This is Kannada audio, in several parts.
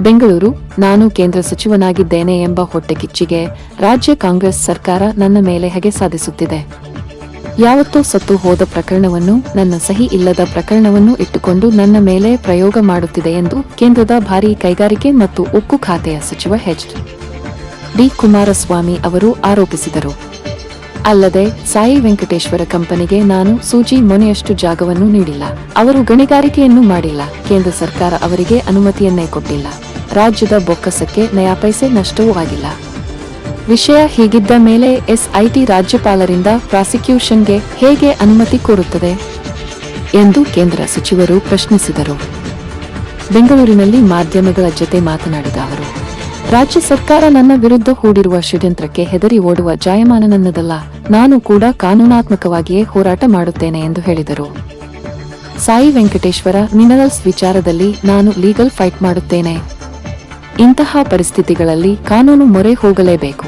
ಬೆಂಗಳೂರು, ನಾನು ಕೇಂದ್ರ ಸಚಿವನಾಗಿದ್ದೇನೆ ಎಂಬ ಹೊಟ್ಟೆಕಿಚ್ಚಿಗೆ ರಾಜ್ಯ ಕಾಂಗ್ರೆಸ್ ಸರ್ಕಾರ ನನ್ನ ಮೇಲೆ ಹೆಗೆ ಸಾಧಿಸುತ್ತಿದೆ. ಯಾವತ್ತೋ ಸತ್ತು ಹೋದ ಪ್ರಕರಣವನ್ನು, ನನ್ನ ಸಹಿ ಇಲ್ಲದ ಪ್ರಕರಣವನ್ನು ಇಟ್ಟುಕೊಂಡು ನನ್ನ ಮೇಲೆ ಪ್ರಯೋಗ ಮಾಡುತ್ತಿದೆ ಎಂದು ಕೇಂದ್ರದ ಭಾರೀ ಕೈಗಾರಿಕೆ ಮತ್ತು ಉಕ್ಕು ಖಾತೆಯ ಸಚಿವ ಹೆಚ್ ಡಿ. ಕುಮಾರಸ್ವಾಮಿ ಅವರು ಆರೋಪಿಸಿದರು. ಅಲ್ಲದೆ, ಸಾಯಿ ವೆಂಕಟೇಶ್ವರ ಕಂಪನಿಗೆ ನಾನು ಸೂಜಿ ಮೊನೆಯಷ್ಟು ಜಾಗವನ್ನು ನೀಡಿಲ್ಲ. ಅವರು ಗಣಿಗಾರಿಕೆಯನ್ನು ಮಾಡಿಲ್ಲ. ಕೇಂದ್ರ ಸರ್ಕಾರ ಅವರಿಗೆ ಅನುಮತಿಯನ್ನೇ ಕೊಟ್ಟಿಲ್ಲ. ರಾಜ್ಯದ ಬೊಕ್ಕಸಕ್ಕೆ ನಯಾಪೈಸೆ ನಷ್ಟವೂ ಆಗಿಲ್ಲ. ವಿಷಯ ಹೀಗಿದ್ದ ಮೇಲೆ ಎಸ್ಐಟಿ ರಾಜ್ಯಪಾಲರಿಂದ ಪ್ರಾಸಿಕ್ಯೂಷನ್ಗೆ ಹೇಗೆ ಅನುಮತಿ ಕೋರುತ್ತದೆ ಎಂದು ಕೇಂದ್ರ ಸಚಿವರು ಪ್ರಶ್ನಿಸಿದರು. ಬೆಂಗಳೂರಿನಲ್ಲಿ ಮಾಧ್ಯಮಗಳ ಜತೆ ಮಾತನಾಡಿದ ಅವರು, ರಾಜ್ಯ ಸರ್ಕಾರ ನನ್ನ ವಿರುದ್ಧ ಹೂಡಿರುವ ಷಡ್ಯಂತ್ರಕ್ಕೆ ಹೆದರಿ ಓಡುವ ಜಾಯಮಾನ ನನ್ನದಲ್ಲ ನಾನು ಕೂಡ ಕಾನೂನಾತ್ಮಕವಾಗಿಯೇ ಹೋರಾಟ ಮಾಡುತ್ತೇನೆ ಎಂದು ಹೇಳಿದರು. ಸಾಯಿ ವೆಂಕಟೇಶ್ವರ ಮಿನರಲ್ಸ್ ವಿಚಾರದಲ್ಲಿ ನಾನು ಲೀಗಲ್ ಫೈಟ್ ಮಾಡುತ್ತೇನೆ. ಇಂತಹ ಪರಿಸ್ಥಿತಿಗಳಲ್ಲಿ ಕಾನೂನು ಮೊರೆ ಹೋಗಲೇಬೇಕು.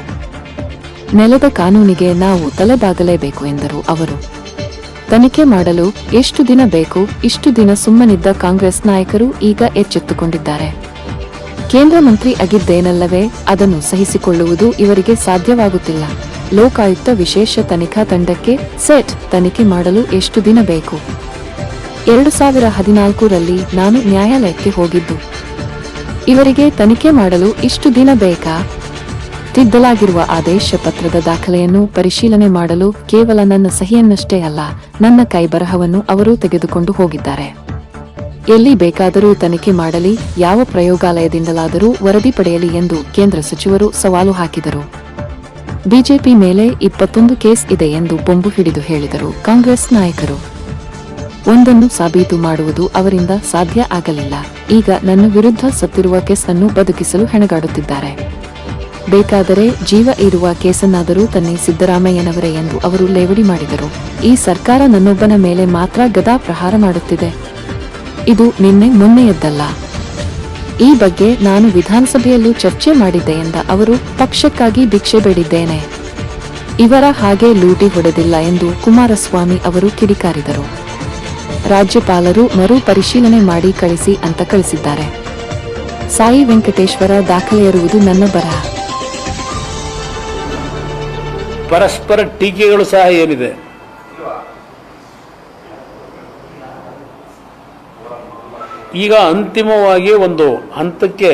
ನೆಲದ ಕಾನೂನಿಗೆ ನಾವು ತಲೆಬಾಗಲೇಬೇಕು ಎಂದರು ಅವರು. ತನಿಖೆ ಮಾಡಲು ಎಷ್ಟು ದಿನ ಬೇಕು, ಇಷ್ಟು ದಿನ ಸುಮ್ಮನಿದ್ದ ಕಾಂಗ್ರೆಸ್ ನಾಯಕರು ಈಗ ಎಚ್ಚೆತ್ತುಕೊಂಡಿದ್ದಾರೆ. ಕೇಂದ್ರ ಮಂತ್ರಿ ಆಗಿದ್ದೇನಲ್ಲವೇ, ಅದನ್ನು ಸಹಿಸಿಕೊಳ್ಳುವುದು ಇವರಿಗೆ ಸಾಧ್ಯವಾಗುತ್ತಿಲ್ಲ. ಲೋಕಾಯುಕ್ತ ವಿಶೇಷ ತನಿಖಾ ತಂಡಕ್ಕೆ ಸೆಟ್ ತನಿಖೆ ಮಾಡಲು ಎಷ್ಟು ದಿನ ಬೇಕು? ಎರಡು ಸಾವಿರ ಹದಿನಾಲ್ಕರಲ್ಲಿ ನಾನು ನ್ಯಾಯಾಲಯಕ್ಕೆ ಹೋಗಿದ್ದು. ಇವರಿಗೆ ತನಿಖೆ ಮಾಡಲು ಇಷ್ಟು ದಿನ ಬೇಕಾ? ತಿದ್ದಲಾಗಿರುವ ಆದೇಶ ಪತ್ರದ ದಾಖಲೆಯನ್ನು ಪರಿಶೀಲನೆ ಮಾಡಲು ಕೇವಲ ನನ್ನ ಸಹಿಯನ್ನಷ್ಟೇ ಅಲ್ಲ, ನನ್ನ ಕೈಬರಹವನ್ನು ಅವರು ತೆಗೆದುಕೊಂಡು ಹೋಗಿದ್ದಾರೆ. ಎಲ್ಲಿ ಬೇಕಾದರೂ ತನಿಖೆ ಮಾಡಲಿ, ಯಾವ ಪ್ರಯೋಗಾಲಯದಿಂದಲಾದರೂ ವರದಿ ಪಡೆಯಲಿ ಎಂದು ಕೇಂದ್ರ ಸಚಿವರು ಸವಾಲು ಹಾಕಿದರು. ಬಿಜೆಪಿ ಮೇಲೆ ಇಪ್ಪತ್ತೊಂದು ಕೇಸ್ ಇದೆ ಎಂದು ಬೊಂಬು ಹಿಡಿದು ಹೇಳಿದರು ಕಾಂಗ್ರೆಸ್ ನಾಯಕರು. ಒಂದನ್ನು ಸಾಬೀತು ಮಾಡುವುದು ಅವರಿಂದ ಸಾಧ್ಯ ಆಗಲಿಲ್ಲ. ಈಗ ನನ್ನ ವಿರುದ್ಧ ಸತ್ತಿರುವ ಕೇಸನ್ನು ಬದುಕಿಸಲು ಹೆಣಗಾಡುತ್ತಿದ್ದಾರೆ. ಬೇಕಾದರೆ ಜೀವ ಇರುವ ಕೇಸನ್ನಾದರೂ ತನ್ನೇ ಸಿದ್ದರಾಮಯ್ಯನವರೇ ಎಂದು ಅವರು ಲೇವಡಿ ಮಾಡಿದರು. ಈ ಸರ್ಕಾರ ನನ್ನೊಬ್ಬನ ಮೇಲೆ ಮಾತ್ರ ಗದಾ ಪ್ರಹಾರ ಮಾಡುತ್ತಿದೆ. ಇದು ನಿನ್ನೆ ಮೊನ್ನೆಯದ್ದಲ್ಲ. ಈ ಬಗ್ಗೆ ನಾನು ವಿಧಾನಸಭೆಯಲ್ಲೂ ಚರ್ಚೆ ಮಾಡಿದ್ದೆ ಎಂದ ಅವರು, ಪಕ್ಷಕ್ಕಾಗಿ ಭಿಕ್ಷೆ ಬೇಡಿದ್ದೇನೆ. ಇವರ ಹಾಗೆ ಲೂಟಿ ಹೊಡೆದಿಲ್ಲ ಎಂದು ಕುಮಾರಸ್ವಾಮಿ ಅವರು ಕಿಡಿಕಾರಿದರು. ರಾಜ್ಯಪಾಲರು ಮರು ಪರಿಶೀಲನೆ ಮಾಡಿ ಕಳಿಸಿ ಅಂತ ಕಳಿಸಿದ್ದಾರೆ. ಸಾಯಿ ವೆಂಕಟೇಶ್ವರ ದಾಖಲೆಯಿರುವುದು ನನ್ನ ಬರಹ ಪರಸ್ಪರ ಟೀಕೆಗಳು ಸಹ ಏನಿದೆ? ಈಗ ಅಂತಿಮವಾಗಿ ಒಂದು ಹಂತಕ್ಕೆ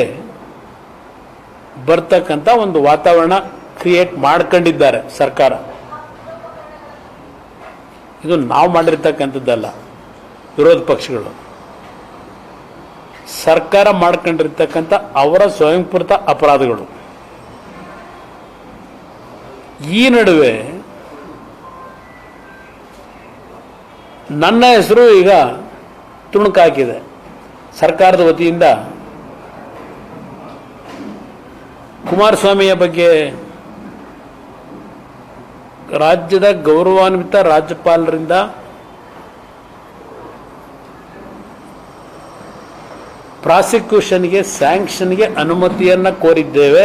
ಬರ್ತಕ್ಕಂಥ ಒಂದು ವಾತಾವರಣ ಕ್ರಿಯೇಟ್ ಮಾಡ್ಕೊಂಡಿದ್ದಾರೆ ಸರ್ಕಾರ. ಇದು ನಾವು ಮಾಡಿರ್ತಕ್ಕಂಥದ್ದಲ್ಲ. ವಿರೋಧ ಪಕ್ಷಗಳು. ಸರ್ಕಾರ ಮಾಡ್ಕೊಂಡಿರ್ತಕ್ಕಂಥ ಅವರ ಸ್ವಯಂಪೂರಿತ ಅಪರಾಧಗಳು. ಈ ನಡುವೆ ನನ್ನ ಹೆಸರು ಈಗ ತುಣುಕಾಕಿದೆ ಸರ್ಕಾರದ ವತಿಯಿಂದ ಕುಮಾರಸ್ವಾಮಿಯ ಬಗ್ಗೆ ರಾಜ್ಯದ ಗೌರವಾನ್ವಿತ ರಾಜ್ಯಪಾಲರಿಂದ ಪ್ರಾಸಿಕ್ಯೂಷನ್ಗೆ, ಸ್ಯಾಂಕ್ಷನ್ಗೆ ಅನುಮತಿಯನ್ನು ಕೋರಿದ್ದೇವೆ.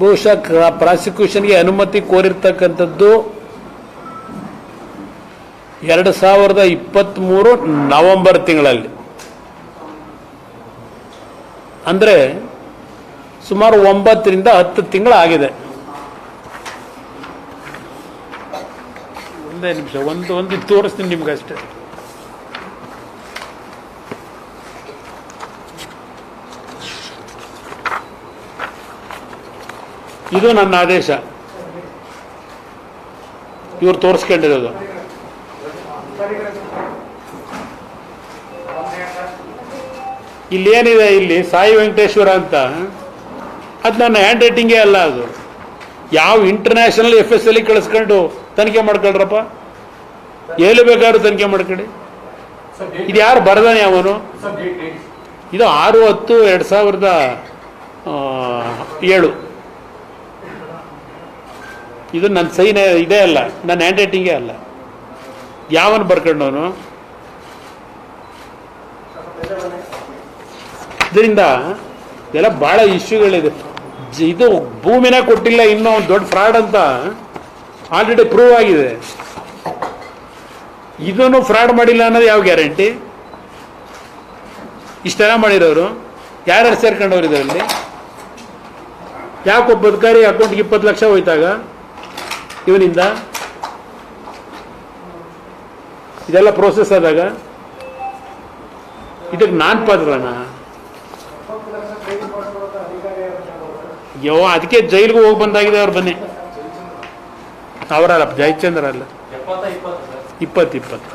ಬಹುಶಃ ಪ್ರಾಸಿಕ್ಯೂಷನ್ಗೆ ಅನುಮತಿ ಕೋರಿರ್ತಕ್ಕಂಥದ್ದು ಎರಡು ಸಾವಿರದ ಇಪ್ಪತ್ತ್ಮೂರು ನವೆಂಬರ್ ತಿಂಗಳಲ್ಲಿ. ಅಂದರೆ ಸುಮಾರು ಒಂಬತ್ತರಿಂದ ಹತ್ತು ತಿಂಗಳಾಗಿದೆ. ಒಂದೇ ನಿಮಿಷ, ಒಂದು ಒಂದು ತೋರಿಸ್ತೀನಿ ನಿಮ್ಗೆ ಅಷ್ಟೇ ಇದು ನನ್ನ ಆದೇಶ. ಇವ್ರು ತೋರಿಸ್ಕೊಂಡಿರೋದು. ಇಲ್ಲೇನಿದೆ ಇಲ್ಲಿ, ಸಾಯಿ ವೆಂಕಟೇಶ್ವರ ಅಂತ. ಅದು ನನ್ನ ಹ್ಯಾಂಡ್ ರೈಟಿಂಗೇ ಅಲ್ಲ ಅದು. ಯಾವ ಇಂಟರ್ನ್ಯಾಷನಲ್ ಎಫ್ ಎಸ್ ಅಲ್ಲಿ ಕಳಿಸ್ಕೊಂಡು ತನಿಖೆ ಮಾಡ್ಕೊಳ್ರಪ್ಪ? ಎಲ್ಲಿ ಬೇಕಾದ್ರೂ ತನಿಖೆ ಮಾಡ್ಕೊಳ್ಳಿ ಇದು ಯಾರು ಬರದಾನೆ ಅವನು? ಇದು ಆರು ಹತ್ತು ಎರಡು ಸಾವಿರದ ಏಳು. ಇದು ನನ್ನ ಸೈನ್ ಇದೇ ಅಲ್ಲ, ನನ್ನ ಹ್ಯಾಂಡ್ ರೈಟಿಂಗೇ ಅಲ್ಲ. ಯಾವನು ಬರ್ಕೊಂಡವನು ಇದರಿಂದ ಇದೆಲ್ಲ ಭಾಳ ಇಶ್ಯೂಗಳಿದೆ. ಇದು ಭೂಮಿನ ಕೊಟ್ಟಿಲ್ಲ, ಇನ್ನೂ ಒಂದು ದೊಡ್ಡ ಫ್ರಾಡ್ ಅಂತ ಆಲ್ರೆಡಿ ಪ್ರೂವ್ ಆಗಿದೆ. ಇದನ್ನು ಫ್ರಾಡ್ ಮಾಡಿಲ್ಲ ಅನ್ನೋದು ಯಾವ ಗ್ಯಾರಂಟಿ? ಇಷ್ಟೆಲ್ಲ ಮಾಡಿರೋರು? ಯಾರ್ಯಾರು ಸೇರ್ಕೊಂಡವ್ರು ಇದರಲ್ಲಿ? ಯಾಕೊಬ್ಬ ಅಧಿಕಾರಿ ಅಕೌಂಟ್ಗೆ ಇಪ್ಪತ್ತು ಲಕ್ಷ ಹೋಯ್ತಾಗ? ಇವನಿಂದ? ಇದೆಲ್ಲ ಪ್ರೋಸೆಸ್ ಆದಾಗ? ಇದಕ್ಕೆ ನಾನು ಪಾತ್ರನಾ? ಯೋ, ಅದಕ್ಕೆ ಜೈಲಿಗೆ ಹೋಗಿ ಬಂದಾಗಿದೆ ಅವ್ರು ಬನ್ನಿ. ಅವರಲ್ಲ, ಜಯಚಂದ್ರ ಅಲ್ಲ. ಇಪ್ಪತ್ತು ಇಪ್ಪತ್ತು.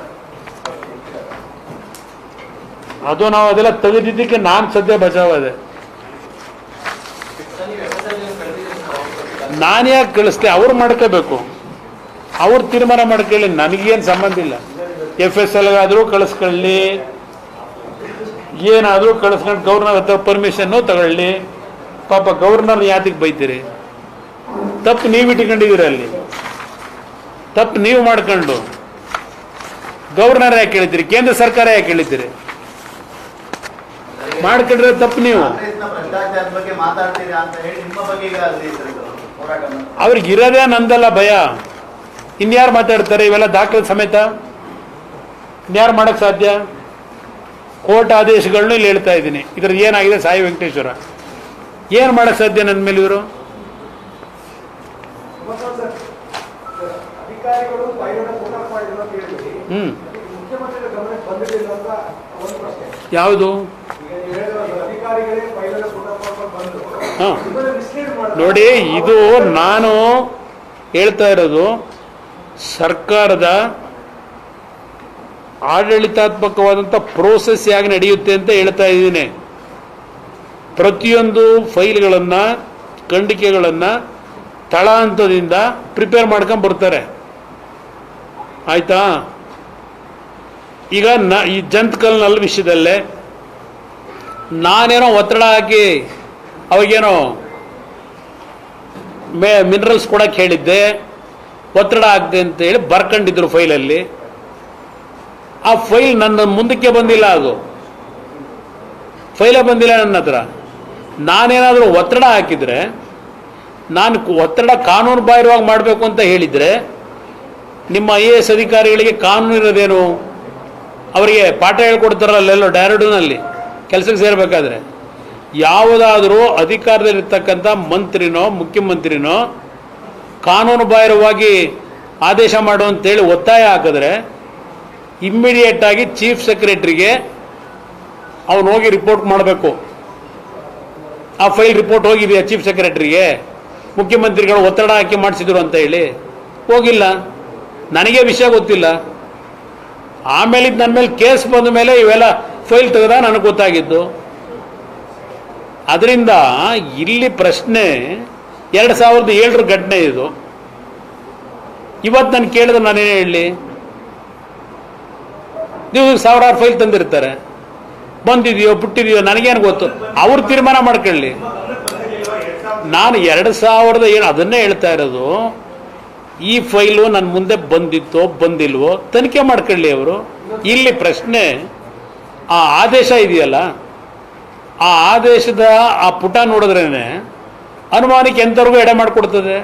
ಅದು ನಾವು ಅದೆಲ್ಲ ತೆಗೆದಿದ್ದಕ್ಕೆ ನಾನು ಸದ್ಯ ಬಚಾವಾದೆ ನಾನು ಯಾಕೆ ಕಳಿಸ್ತೆ ಅವ್ರು ಮಾಡ್ಕೋಬೇಕು. ಅವ್ರು ತೀರ್ಮಾನ ಮಾಡ್ಕೊಳ್ಳಿ, ನನಗೇನು ಸಂಬಂಧ ಇಲ್ಲ. ಎಫ್ ಎಸ್ ಎಲ್ ಆದರೂ ಕಳಿಸ್ಕೊಳ್ಳಿ. ಏನಾದರೂ ಕಳಿಸ್ಕೊಂಡು ಗೌರ್ನರ್ ಹತ್ರ ಪರ್ಮಿಷನ್ನು ತಗೊಳ್ಳಿ. ಪಾಪ ಗೌರ್ನರ್ ಯಾತಿಗೆ ಬೈತೀರಿ? ತಪ್ಪು ನೀವು ಇಟ್ಕೊಂಡಿದ್ದೀರ ಅಲ್ಲಿ. ತಪ್ಪು ನೀವು ಮಾಡ್ಕೊಂಡು. ಗೌರ್ನರ್ ಯಾಕೆ ಹೇಳಿದ್ದೀರಿ ಕೇಂದ್ರ ಸರ್ಕಾರ ಯಾಕೆ ಹೇಳಿದ್ದೀರಿ ಮಾಡ್ಕೊಂಡ್ರೆ ತಪ್ಪು ನೀವು. ಅವ್ರಿಗೆ ಇರೋದೇ ನಂದಲ್ಲ ಭಯ. ಇನ್ಯಾರು ಮಾತಾಡ್ತಾರೆ? ಇವೆಲ್ಲ ದಾಖಲೆ ಸಮೇತ? ಇನ್ಯಾರು ಮಾಡಕ್ ಸಾಧ್ಯ? ಕೋರ್ಟ್ ಆದೇಶಗಳನ್ನೂ ಇಲ್ಲಿ ಹೇಳ್ತಾ ಇದ್ದೀನಿ. ಇದ್ರದ್ದು ಏನಾಗಿದೆ ಸಾಯಿ ವೆಂಕಟೇಶ್ವರ? ಏನು ಮಾಡಕ್ ಸಾಧ್ಯ ನನ್ನ ಮೇಲೆ ಇವರು? ಹ್ಞೂ ಯಾವುದು? ಹಾಂ. ನೋಡಿ, ಇದು ನಾನು ಹೇಳ್ತಾ ಇರೋದು ಸರ್ಕಾರದ ಆಡಳಿತಾತ್ಮಕವಾದಂಥ ಪ್ರೋಸೆಸ್ ಹೇಗೆ ನಡೆಯುತ್ತೆ ಅಂತ ಹೇಳ್ತಾ ಇದ್ದೀನಿ. ಪ್ರತಿಯೊಂದು ಫೈಲ್ಗಳನ್ನು, ಖಂಡಿಕೆಗಳನ್ನು ತಳ ಹಂತದಿಂದ ಪ್ರಿಪೇರ್ ಮಾಡ್ಕೊಂಡು ಬರ್ತಾರೆ. ಆಯ್ತಾ? ಈಗ ನ, ಈ ಜಂತ್ಕಲ್ ನಲ್ ವಿಷಯದಲ್ಲೇ ನಾನೇನೋ ಒತ್ತಡ ಹಾಕಿ ಅವಾಗೇನೋ ಮೇ ಮಿನರಲ್ಸ್ ಕೊಡಕ್ಕೆ ಹೇಳಿದ್ದೆ, ಒತ್ತಡ ಆಗ್ತದೆ ಅಂತ ಹೇಳಿ ಬರ್ಕೊಂಡಿದ್ರು ಫೈಲಲ್ಲಿ ಆ ಫೈಲ್ ನನ್ನ ಮುಂದಕ್ಕೆ ಬಂದಿಲ್ಲ ಅದು. ಫೈಲೇ ಬಂದಿಲ್ಲ ನನ್ನ ಹತ್ರ. ನಾನೇನಾದರೂ ಒತ್ತಡ ಹಾಕಿದರೆ, ನಾನು ಒತ್ತಡ ಕಾನೂನು ಬಾಹಿರವಾಗಿ ಮಾಡಬೇಕು ಅಂತ ಹೇಳಿದರೆ, ನಿಮ್ಮ ಐ ಎ ಎಸ್ ಅಧಿಕಾರಿಗಳಿಗೆ ಕಾನೂನು ಇರೋದೇನು? ಅವರಿಗೆ ಪಾಠ ಹೇಳ್ಕೊಡ್ತಾರಲ್ಲ ಎಲ್ಲೋ ಡ್ಯಾರಡೂನಲ್ಲಿ ಕೆಲಸಕ್ಕೆ ಸೇರಬೇಕಾದ್ರೆ. ಯಾವುದಾದರೂ ಅಧಿಕಾರದಲ್ಲಿರ್ತಕ್ಕಂಥ ಮಂತ್ರಿನೋ, ಮುಖ್ಯಮಂತ್ರಿನೋ ಕಾನೂನು ಬಾಹಿರವಾಗಿ ಆದೇಶ ಮಾಡು ಅಂತೇಳಿ ಒತ್ತಾಯ ಹಾಕಿದ್ರೆ ಇಮ್ಮಿಡಿಯೇಟಾಗಿ ಚೀಫ್ ಸೆಕ್ರೆಟರಿಗೆ ಅವನು ಹೋಗಿ ರಿಪೋರ್ಟ್ ಮಾಡಬೇಕು. ಆ ಫೈಲ್ ರಿಪೋರ್ಟ್ ಹೋಗಿದೆಯಾ ಚೀಫ್ ಸೆಕ್ರೆಟರಿಗೆ ಮುಖ್ಯಮಂತ್ರಿಗಳು ಒತ್ತಡ ಹಾಕಿ ಮಾಡಿಸಿದ್ರು ಅಂತ ಹೇಳಿ. ಹೋಗಿಲ್ಲ. ನನಗೆ ವಿಷಯ ಗೊತ್ತಿಲ್ಲ. ಆಮೇಲೆ ನನ್ನ ಮೇಲೆ ಕೇಸ್ ಬಂದ ಮೇಲೆ ಇವೆಲ್ಲ ಫೈಲ್ ತೆಗೆದ, ನನಗೆ ಗೊತ್ತಾಗಿದ್ದು. ಅದರಿಂದ ಇಲ್ಲಿ ಪ್ರಶ್ನೆ ಎರಡು ಸಾವಿರದ ಏಳರ ಘಟನೆ ಇದು. ಇವತ್ತು ನಾನು ಕೇಳಿದ್ರೆ ನಾನೇನು ಹೇಳಲಿ? ನೀವು ಸಾವಿರಾರು ಫೈಲ್ ತಂದಿರ್ತಾರೆ. ಬಂದಿದೆಯೋ, ಬಿಟ್ಟಿದೆಯೋ, ನನಗೇನು ಗೊತ್ತು? ಅವ್ರು ತೀರ್ಮಾನ ಮಾಡ್ಕೊಳ್ಳಿ. ನಾನು ಎರಡು ಸಾವಿರದ ಏನು ಅದನ್ನೇ ಹೇಳ್ತಾ ಇರೋದು. ಈ ಫೈಲು ನನ್ನ ಮುಂದೆ ಬಂದಿತ್ತೋ, ಬಂದಿಲ್ವೋ, ತನಿಖೆ ಮಾಡ್ಕೊಳ್ಳಿ ಅವರು. ಇಲ್ಲಿ ಪ್ರಶ್ನೆ, ಆ ಆದೇಶ ಇದೆಯಲ್ಲ? ಆ ಆದೇಶದ ಆ ಪುಟ ನೋಡಿದ್ರೇನೆ ಅನುಮಾನಕ್ಕೆ ಎಂಥವ್ರಿಗೂ ಎಡೆ ಮಾಡಿಕೊಡ್ತದೆ?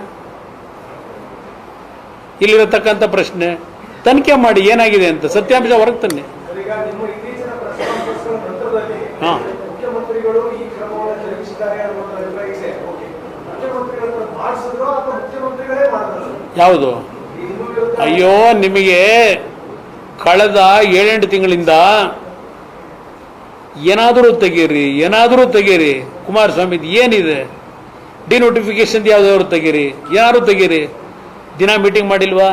ಇಲ್ಲಿರತಕ್ಕಂಥ ಪ್ರಶ್ನೆ. ತನಿಖೆ ಮಾಡಿ ಏನಾಗಿದೆ ಅಂತ. ಸತ್ಯಾಂಶ ಹೊರಗೆ ತನ್ನಿ. ಹಾಂ. ಯಾವುದು? ಅಯ್ಯೋ ನಿಮಗೆ ಕಳೆದ ಏಳೆಂಟು ತಿಂಗಳಿಂದ ಏನಾದರೂ ತೆಗೀರಿ ಏನಾದರೂ ತೆಗೀರಿ. ಕುಮಾರಸ್ವಾಮಿ ಏನಿದೆ? ಡಿನೋಟಿಫಿಕೇಶನ್ ಯಾವ್ದಾದ್ರು ತೆಗೀರಿ, ಏನಾದ್ರು ತೆಗೀರಿ. ದಿನ ಮೀಟಿಂಗ್ ಮಾಡಿಲ್ವಾ?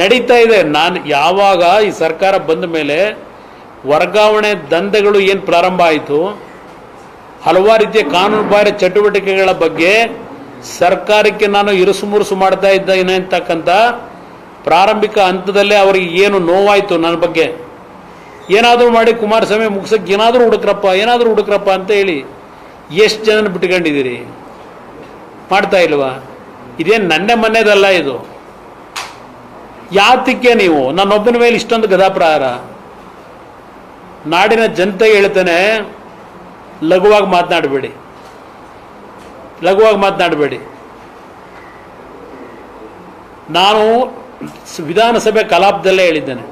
ನಡೀತಾ ಇದೆ. ನಾನು ಯಾವಾಗ ಈ ಸರ್ಕಾರ ಬಂದ ಮೇಲೆ ವರ್ಗಾವಣೆ ದಂಧೆಗಳು ಏನು ಪ್ರಾರಂಭ ಆಯಿತು? ಹಲವಾರು ರೀತಿಯ ಕಾನೂನು ಬಾಹಿರ ಚಟುವಟಿಕೆಗಳ ಬಗ್ಗೆ ಸರ್ಕಾರಕ್ಕೆ ನಾನು ಇರುಸು ಮುರುಸು ಮಾಡ್ತಾ ಇದ್ದೇನೆ ಅಂತಕ್ಕಂಥ ಪ್ರಾರಂಭಿಕ ಹಂತದಲ್ಲೇ ಅವರಿಗೆ ಏನು ನೋವಾಯಿತು ನನ್ನ ಬಗ್ಗೆ? ಏನಾದರೂ ಮಾಡಿ ಕುಮಾರಸ್ವಾಮಿ ಮುಗಿಸಕ್ಕೆ ಏನಾದರೂ ಹುಡುಕ್ರಪ್ಪ ಏನಾದರೂ ಹುಡುಕ್ರಪ್ಪ ಅಂತ ಹೇಳಿ ಎಷ್ಟು ಜನನ ಬಿಟ್ಕೊಂಡಿದ್ದೀರಿ? ಮಾಡ್ತಾ ಇಲ್ವಾ? ಇದೇನು ನನ್ನೆ ಮನೆಯದಲ್ಲ ಇದು? ಯಾತಕ್ಕೆ ನೀವು? ನನ್ನೊಬ್ಬನ ಮೇಲೆ ಇಷ್ಟೊಂದು ಗದಾಪ್ರಹಾರ ನಾಡಿನ ಜನತೆ ಹೇಳ್ತಾನೆ, ಲಘುವಾಗಿ ಮಾತನಾಡಬೇಡಿ. ಲಘುವಾಗಿ ಮಾತನಾಡಬೇಡಿ. ನಾನು ವಿಧಾನಸಭೆ ಕಲಾಪದಲ್ಲೇ ಹೇಳಿದ್ದೇನೆ.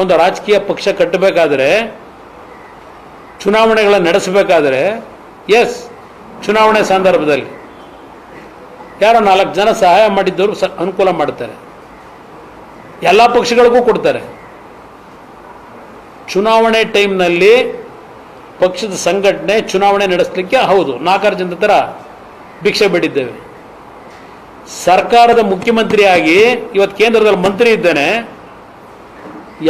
ಒಂದು ರಾಜಕೀಯ ಪಕ್ಷ ಕಟ್ಟಬೇಕಾದ್ರೆ ಚುನಾವಣೆಗಳನ್ನು ನಡೆಸಬೇಕಾದ್ರೆ ಎಸ್ ಚುನಾವಣೆ ಸಂದರ್ಭದಲ್ಲಿ. ಯಾರೋ ನಾಲ್ಕು ಜನ ಸಹಾಯ ಮಾಡಿದ್ದವರು ಸ ಅನುಕೂಲ ಮಾಡ್ತಾರೆ. ಎಲ್ಲ ಪಕ್ಷಗಳಿಗೂ ಕೊಡ್ತಾರೆ. ಚುನಾವಣೆ ಟೈಮ್ನಲ್ಲಿ ಪಕ್ಷದ ಸಂಘಟನೆ ಚುನಾವಣೆ ನಡೆಸಲಿಕ್ಕೆ ಹೌದು, ನಾಲ್ಕಾರು ಜನದ ಥರ ಭಿಕ್ಷೆ ಬಿಟ್ಟಿದ್ದೇವೆ ಸರ್ಕಾರದ ಮುಖ್ಯಮಂತ್ರಿಯಾಗಿ ಇವತ್ತು ಕೇಂದ್ರದಲ್ಲಿ ಮಂತ್ರಿ ಇದ್ದೇನೆ.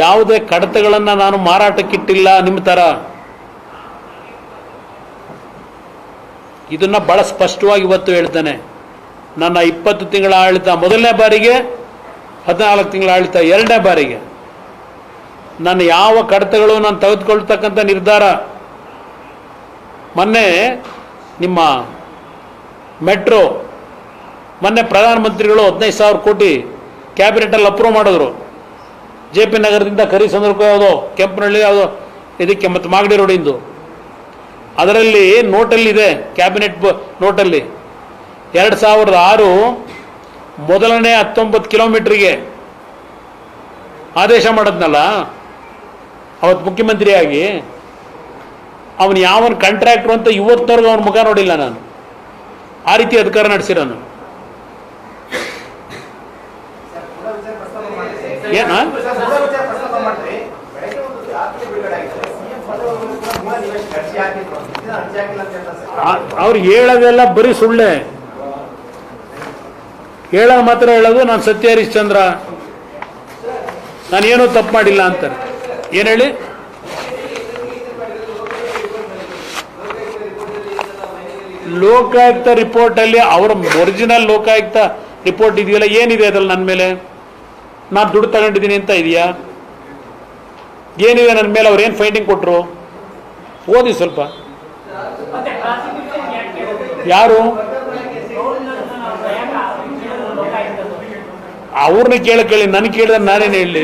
ಯಾವುದೇ ಕಡತಗಳನ್ನು ನಾನು ಮಾರಾಟಕ್ಕಿಟ್ಟಿಲ್ಲ, ನಿಮ್ಮ ಥರ. ಇದನ್ನ ಬಹಳ ಸ್ಪಷ್ಟವಾಗಿ ಇವತ್ತು ಹೇಳ್ತೇನೆ. ನನ್ನ ಇಪ್ಪತ್ತು ತಿಂಗಳ ಆಡಳಿತ ಮೊದಲನೇ ಬಾರಿಗೆ, ಹದಿನಾಲ್ಕು ತಿಂಗಳ ಆಡಳಿತ ಎರಡನೇ ಬಾರಿಗೆ. ನನ್ನ ಯಾವ ಕಡತಗಳು ನಾನು ತೆಗೆದುಕೊಳ್ತಕ್ಕಂಥ ನಿರ್ಧಾರ? ಮೊನ್ನೆ ನಿಮ್ಮ ಮೆಟ್ರೋ, ಮೊನ್ನೆ ಪ್ರಧಾನಮಂತ್ರಿಗಳು ಹದಿನೈದು ಸಾವಿರ ಕೋಟಿ ಕ್ಯಾಬಿನೆಟಲ್ಲಿ ಅಪ್ರೂವ್ ಮಾಡಿದ್ರು. ಜೆ ಪಿ ನಗರದಿಂದ ಕರಿಸಂದ್ರಕ್ಕೂ ಯಾವುದೋ? ಕೆಂಪನಹಳ್ಳಿ ಯಾವುದೋ? ಇದಕ್ಕೆ ಮತ್ತು ಮಾಗಡಿ ರೋಡಿಂದು ಅದರಲ್ಲಿ ನೋಟಲ್ಲಿದೆ, ಕ್ಯಾಬಿನೆಟ್ ನೋಟಲ್ಲಿ. ಎರಡು ಸಾವಿರದ ಆರು ಮೊದಲನೇ ಹತ್ತೊಂಬತ್ತು ಕಿಲೋಮೀಟ್ರಿಗೆ ಆದೇಶ ಮಾಡಿದ್ನಲ್ಲ? ಅವತ್ತು ಮುಖ್ಯಮಂತ್ರಿಯಾಗಿ. ಅವನು ಯಾವ ಕಾಂಟ್ರಾಕ್ಟ್ರು ಅಂತ ಇವತ್ತವರೆಗೂ ಅವನ ಮುಖ ನೋಡಿಲ್ಲ ನಾನು. ಆ ರೀತಿ ಅಧಿಕಾರ ನಡೆಸಿರೋನು ಏನ ಸರ್, ಮೂಲ ವಿಚಾರ ಪ್ರಸ್ತಾಪ ಮಾಡ್ರಿ. ಬೆಳಗ್ಗೆ ಒಂದು ರಾತ್ರಿ ಬಿಡುಗಡೆ ಆಗಿದೆ. CM ಪದವನ್ನು ಕೂಡ ಮೂಲ ನೀವೇ ಅರ್ಜಿ ಹಾಕಿದ್ರು. ಇದನ್ನ ಅರ್ಜಿ ಹಾಕಿಲ್ಲ ಅಂತ ಹೇಳ್ತಾರೆ ಸರ್. ಅವ್ರು ಹೇಳೋದೆಲ್ಲ ಬರೀ ಸುಳ್ಳೆ. ಹೇಳೋ ಮಾತ್ರ ಹೇಳೋದು ನಾನು ಸತ್ಯ ಹರಿಶ್ಚಂದ್ರ. ನಾನೇನೂ ತಪ್ಪು ಮಾಡಿಲ್ಲ ಅಂತಾರೆ. ಏನು ಹೇಳಿ? ಲೋಕಾಯುಕ್ತ ರಿಪೋರ್ಟಲ್ಲಿ ಅವ್ರ ಒರಿಜಿನಲ್ ಲೋಕಾಯುಕ್ತ ರಿಪೋರ್ಟ್ ಇದೆಯಲ್ಲ, ಏನಿದೆ ಅದ್ರಲ್ಲಿ ನನ್ನ ಮೇಲೆ? ನಾನು ದುಡ್ಡು ತಗೊಂಡಿದ್ದೀನಿ ಅಂತ ಇದೆಯಾ? ಏನಿದೆ ನನ್ನ ಮೇಲೆ ಅವ್ರು ಏನು ಫೈಂಡಿಂಗ್ ಕೊಟ್ಟರು ಓದಿ ಸ್ವಲ್ಪ. ಯಾರು? ಅವ್ರನ್ನ ಕೇಳ ಕೇಳಿ ನನ್ ಕೇಳಿದ್ರೆ ನಾನೇನು ಹೇಳಿ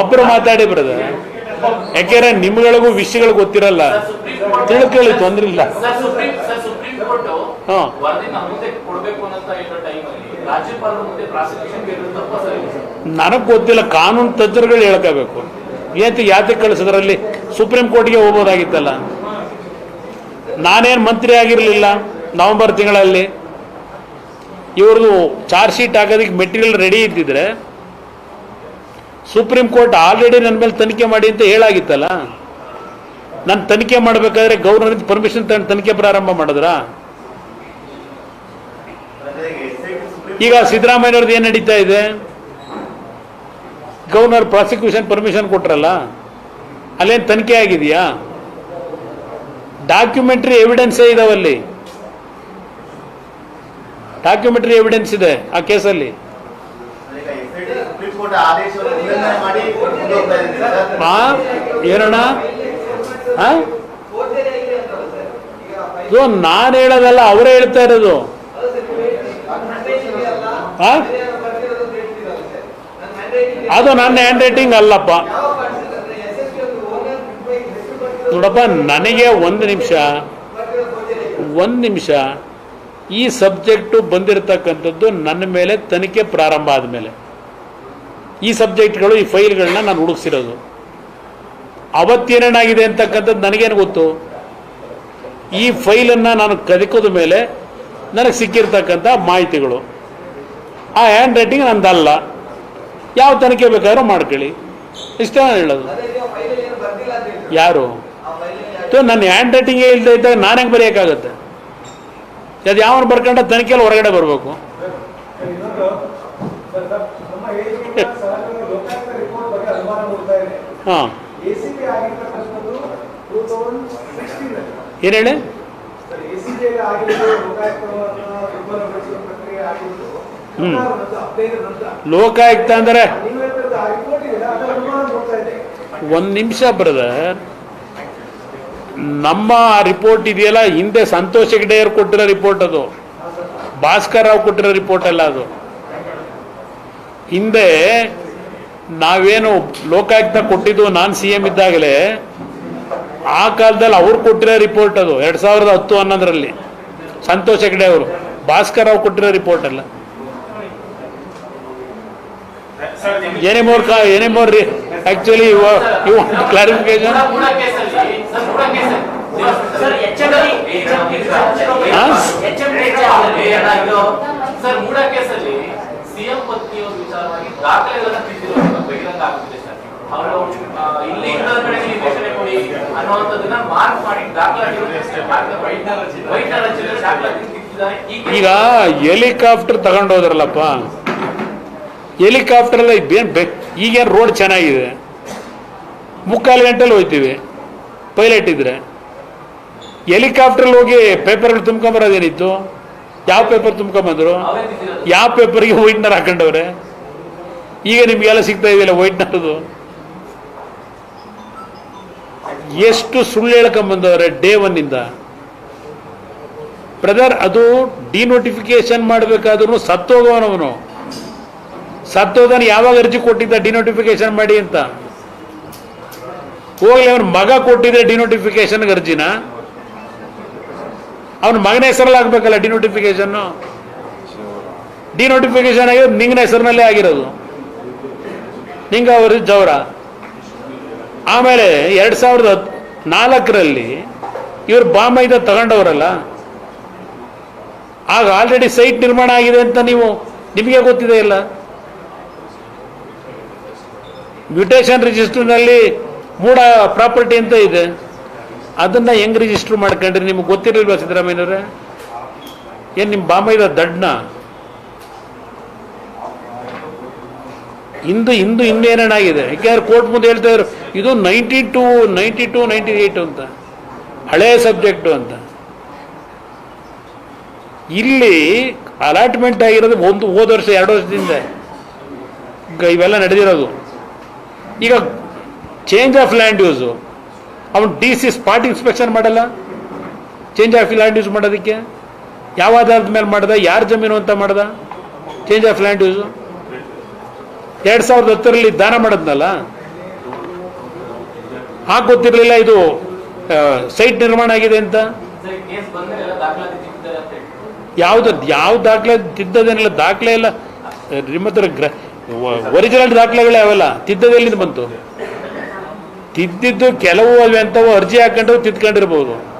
ಒಬ್ರು ಮಾತಾಡಿ ಬ್ರದರ್. ಯಾಕೆಂದ್ರೆ ನಿಮ್ಗಳಿಗೂ ವಿಷಯಗಳು ಗೊತ್ತಿರಲ್ಲ. ತಿಳ್ಕೊಳ್ಳಿ ತೊಂದ್ರೆ ಇಲ್ಲ. ನನಗೆ ಗೊತ್ತಿಲ್ಲ, ಕಾನೂನು ತಜ್ಞರುಗಳು ಹೇಳ್ಕೋಬೇಕು ಏತಿ ಯಾತಕ್ಕೆ ಕಳಿಸಿದ್ರಲ್ಲಿ ಸುಪ್ರೀಂ ಕೋರ್ಟ್ಗೆ ಹೋಗೋದಾಗಿತ್ತಲ್ಲ ನಾನೇನು ಮಂತ್ರಿ ಆಗಿರಲಿಲ್ಲ ನವೆಂಬರ್ ತಿಂಗಳಲ್ಲಿ. ಇವ್ರದ್ದು ಚಾರ್ಜ್ ಶೀಟ್ ಹಾಕೋದಕ್ಕೆ ಮೆಟೀರಿಯಲ್ ರೆಡಿ ಇದ್ದಿದ್ರೆ ಸುಪ್ರೀಂ ಕೋರ್ಟ್ ಆಲ್ರೆಡಿ ನನ್ನ ಮೇಲೆ ತನಿಖೆ ಮಾಡಿ ಅಂತ ಹೇಳಾಗಿತ್ತಲ್ಲ? ನಾನು ತನಿಖೆ ಮಾಡಬೇಕಾದ್ರೆ ಗೌರ್ನರ್ ಪರ್ಮಿಷನ್ ತಗೊಂಡು ತನಿಖೆ ಪ್ರಾರಂಭ ಮಾಡಿದ್ರಾ ಅಂದ್ರೆ ಈಗ SIT ಸುಪ್ರೀಂ ಈಗ ಸಿದ್ದರಾಮಯ್ಯವ್ರದ್ದು ಏನು ನಡೀತಾ ಇದೆ? ಗವರ್ನರ್ ಪ್ರಾಸಿಕ್ಯೂಷನ್ ಪರ್ಮಿಷನ್ ಕೊಟ್ರಲ್ಲ? ಅಲ್ಲೇನು ತನಿಖೆ ಆಗಿದೆಯಾ? ಡಾಕ್ಯುಮೆಂಟ್ರಿ ಎವಿಡೆನ್ಸೇ ಇದಾವಲ್ಲಿ? ಡಾಕ್ಯುಮೆಂಟ್ರಿ ಎವಿಡೆನ್ಸ್ ಇದೆ ಆ ಕೇಸಲ್ಲಿ. ಏನಣ್ಣ? ನಾನು ಹೇಳೋದಲ್ಲ ಅವರೇ ಹೇಳ್ತಾ ಇರೋದು? ಅದು ನನ್ನ ಹ್ಯಾಂಡ್ ರೈಟಿಂಗ್ ಅಲ್ಲಪ್ಪ. ನೋಡಪ್ಪ, ನನಗೆ ಒಂದು ನಿಮಿಷ. ಒಂದು ನಿಮಿಷ. ಈ ಸಬ್ಜೆಕ್ಟು ಬಂದಿರತಕ್ಕಂಥದ್ದು ನನ್ನ ಮೇಲೆ ತನಿಖೆ ಪ್ರಾರಂಭ ಆದಮೇಲೆ. ಈ ಸಬ್ಜೆಕ್ಟ್ಗಳು ಈ ಫೈಲ್ಗಳನ್ನ ನಾನು ಹುಡುಕ್ಸಿರೋದು. ಅವತ್ತೇನೇನಾಗಿದೆ ಅಂತಕ್ಕಂಥದ್ದು ನನಗೇನು ಗೊತ್ತು? ಈ ಫೈಲನ್ನು ನಾನು ಕದಿಕೋದ ಮೇಲೆ ನನಗೆ ಸಿಕ್ಕಿರ್ತಕ್ಕಂಥ ಮಾಹಿತಿಗಳು. ಆ ಹ್ಯಾಂಡ್ ರೈಟಿಂಗ್ ನಂದಲ್ಲ. ಯಾವ ತನಿಖೆ ಬೇಕಾದರೂ ಮಾಡ್ಕೊಳ್ಳಿ. ಇಷ್ಟೇ ನಾನು ಹೇಳೋದು. ಯಾರು? ತೋ ನನ್ನ ಹ್ಯಾಂಡ್ ರೈಟಿಂಗೇ ಇಲ್ಲದೆ ಇದ್ದಾಗ ನಾನು ಹೆಂಗೆ ಬರೆಯೋಕ್ಕಾಗುತ್ತೆ? ಅದು ಯಾವನು ಬರ್ಕೊಂಡ ತನಿಖೆಯಲ್ಲಿ ಹೊರಗಡೆ ಬರಬೇಕು. ಸರ್, ಸರ್, ನಮ್ಮ ಹೇಳಿಕೆಯಿಂದ ಸಹಜವಾಗಿ ಲೋಕಾಯುಕ್ತ ರಿಪೋರ್ಟ್ ಬಗ್ಗೆ ಅನುಮಾನ ಮೂಡ್ತಾ ಇದೆ. ಹಾಂ. ಏನು ಹೇಳಿ? ನಂತರ ಲೋಕಾಯುಕ್ತ ಅಂದರೆ? ಒಂದು ನಿಮಿಷ ಬ್ರದರ್. ನಮ್ಮ ರಿಪೋರ್ಟ್ ಇದೆಯಲ್ಲ ಹಿಂದೆ ಸಂತೋಷ್ ಹೆಗ್ಡೆಯರ್ ಕೊಟ್ಟಿರೋ ರಿಪೋರ್ಟ್ ಅದು. ಭಾಸ್ಕರ್ ರಾವ್ ಕೊಟ್ಟಿರೋ ರಿಪೋರ್ಟ್ ಅಲ್ಲ ಅದು. ಹಿಂದೆ ನಾವೇನು ಲೋಕಾಯುಕ್ತ ಕೊಟ್ಟಿದ್ದು ನಾನು ಸಿ ಎಂ ಇದ್ದಾಗಲೇ ಆ ಕಾಲದಲ್ಲಿ ಅವ್ರು ಕೊಟ್ಟಿರೋ ರಿಪೋರ್ಟ್ ಅದು ಎರಡು ಸಾವಿರದ ಹತ್ತು ಹನ್ನೊಂದರಲ್ಲಿ. ಸಂತೋಷ್ ಹೆಗ್ಡೆ ಅವರು ಭಾಸ್ಕರ್ ರಾವ್ ಕೊಟ್ಟಿರೋ ರಿಪೋರ್ಟ್ ಅಲ್ಲ. ಎನಿ ಮೋರ್ ಕಾ ಏನೇ ಮೋರ್ ಆಕ್ಚುಲಿ ಯು ಕ್ಲಾರಿಫಿಕೇಶನ್ ಈಗ ಹೆಲಿಕಾಪ್ಟರ್ ತಗೊಂಡೋದ್ರಲ್ಲಪ್ಪ ಹೆಲಿಕಾಪ್ಟರ್ ಎಲ್ಲ ಏನ್ ಬೆ ಈಗೇನು ರೋಡ್ ಚೆನ್ನಾಗಿದೆ? ಮುಕ್ಕಾಲು ಗಂಟೆಲಿ ಹೋಯ್ತೀವಿ ಪೈಲಟ್ ಇದ್ರೆ. ಹೆಲಿಕಾಪ್ಟ್ರಲ್ಲಿ ಹೋಗಿ ಪೇಪರ್ಗಳು ತುಂಬ್ಕೊಂಬರೋದೇನಿತ್ತು ಯಾವ ಪೇಪರ್ ತುಂಬ್ಕೊಂಬಂದ್ರು? ಯಾವ ಪೇಪರ್ಗೆ ವೈಟ್ನರ್ ಹಾಕೊಂಡವ್ರೆ? ಈಗ ನಿಮ್ಗೆಲ್ಲ ಸಿಗ್ತಾ ಇದೆಯಲ್ಲ ವೈಟ್ನರ್ದು ಎಷ್ಟು ಸುಳ್ಳು ಹೇಳ್ಕೊಂಬಂದವ್ರೆ ಡೇ ಒನ್ನಿಂದ ಬ್ರದರ್ ಅದು ಡಿನೋಟಿಫಿಕೇಶನ್ ಮಾಡಬೇಕಾದ್ರೂ ಸತ್ತೋಗವನವನು. ಸತ್ತೋದನು ಯಾವಾಗ ಅರ್ಜಿ ಕೊಟ್ಟಿದ್ದ ಡಿನೋಟಿಫಿಕೇಶನ್ ಮಾಡಿ ಅಂತ? ಹೋಗ್ಲಿ, ಅವನ ಮಗ ಕೊಟ್ಟಿದ್ರೆ ಡಿನೋಟಿಫಿಕೇಶನ್ ಅರ್ಜಿನ. ಅವನ ಮಗನ ಹೆಸರಲ್ಲಿ ಆಗ್ಬೇಕಲ್ಲ ಡಿನೋಟಿಫಿಕೇಶನ್ ಡಿನೋಟಿಫಿಕೇಶನ್ ಆಗಿರೋದು ನಿಂಗನ ಹೆಸರಿನಲ್ಲೇ ಆಗಿರೋದು. ನಿಂಗ ಅವರು ಜವರ ಆಮೇಲೆ ಎರಡು ಸಾವಿರದ ನಾಲ್ಕರಲ್ಲಿ ಇವರು ಬಾಂಬೈದ ತಗೊಂಡವರಲ್ಲ. ಆಗ ಆಲ್ರೆಡಿ ಸೈಟ್ ನಿರ್ಮಾಣ ಆಗಿದೆ ಅಂತ ನೀವು ನಿಮಗೆ ಗೊತ್ತಿದೆ ಇಲ್ಲ? ಮ್ಯೂಟೇಶನ್ ರಿಜಿಸ್ಟರ್ನಲ್ಲಿ ಮೂಡ ಪ್ರಾಪರ್ಟಿ ಅಂತ ಇದೆ. ಅದನ್ನು ಹೆಂಗೆ ರಿಜಿಸ್ಟರ್ ಮಾಡ್ಕೊಂಡ್ರಿ? ನಿಮ್ಗೆ ಗೊತ್ತಿರಲಿಲ್ವಾ ಸಿದ್ದರಾಮಯ್ಯನವ್ರೆ? ಏನು ನಿಮ್ಮ ಬಾಂಬೈದ ದಡ್ನ? ಇಂದು ಇಂದು ಇನ್ನೇನೇನಾಗಿದೆ ಯಾಕೆಂದ್ರೆ ಕೋರ್ಟ್ ಮುಂದೆ ಹೇಳ್ತಾ ಇದ್ರು, ಇದು ninety two ninety two, ninety eight ಅಂತ. ಹಳೇ ಸಬ್ಜೆಕ್ಟು ಅಂತ. ಇಲ್ಲಿ ಅಲಾಟ್ಮೆಂಟ್ ಆಗಿರೋದು ಒಂದು ಹೋದ ವರ್ಷ, ಎರಡು ವರ್ಷದಿಂದ. ಇವೆಲ್ಲ ನಡೆದಿರೋದು. ಈಗ ಚೇಂಜ್ ಆಫ್ ಲ್ಯಾಂಡ್ ಯೂಸು ಅವನು ಡಿ ಸಿ ಸ್ಪಾಟ್ ಇನ್ಸ್ಪೆಕ್ಷನ್ ಮಾಡಲ್ಲ. ಚೇಂಜ್ ಆಫ್ ಲ್ಯಾಂಡ್ ಯೂಸ್ ಮಾಡೋದಕ್ಕೆ. ಯಾವ ಆಧಾರದ ಮೇಲೆ ಮಾಡ್ದ, ಯಾರು ಜಮೀನು ಅಂತ ಮಾಡ್ದ. ಚೇಂಜ್ ಆಫ್ ಲ್ಯಾಂಡ್ ಯೂಸು ಎರಡು ಸಾವಿರದ ಹತ್ತರಲ್ಲಿ ದಾನ ಮಾಡಿದ್ನಲ್ಲ? ಹಾಗೆ ಗೊತ್ತಿರಲಿಲ್ಲ ಇದು ಸೈಟ್ ನಿರ್ಮಾಣ ಆಗಿದೆ ಅಂತ. ಯಾವ್ದು ಯಾವ ದಾಖಲೆ ತಿದ್ದದೇನಿಲ್ಲ, ದಾಖಲೆ ಇಲ್ಲ ನಿಮ್ಮ ಹತ್ರ ಗ್ರ ಒರಿಜಿನಲ್ ದಾಖಲೆಗಳೇ ಅವೆಲ್ಲ. ತಿದ್ದದೆಲ್ಲಿಂದ ಬಂತು? ತಿದ್ದಿದ್ದು ಕೆಲವು ಅವೆ ಅಂತವು ಅರ್ಜಿ ಹಾಕೊಂಡು ತಿದ್ಕೊಂಡಿರ್ಬೋದು.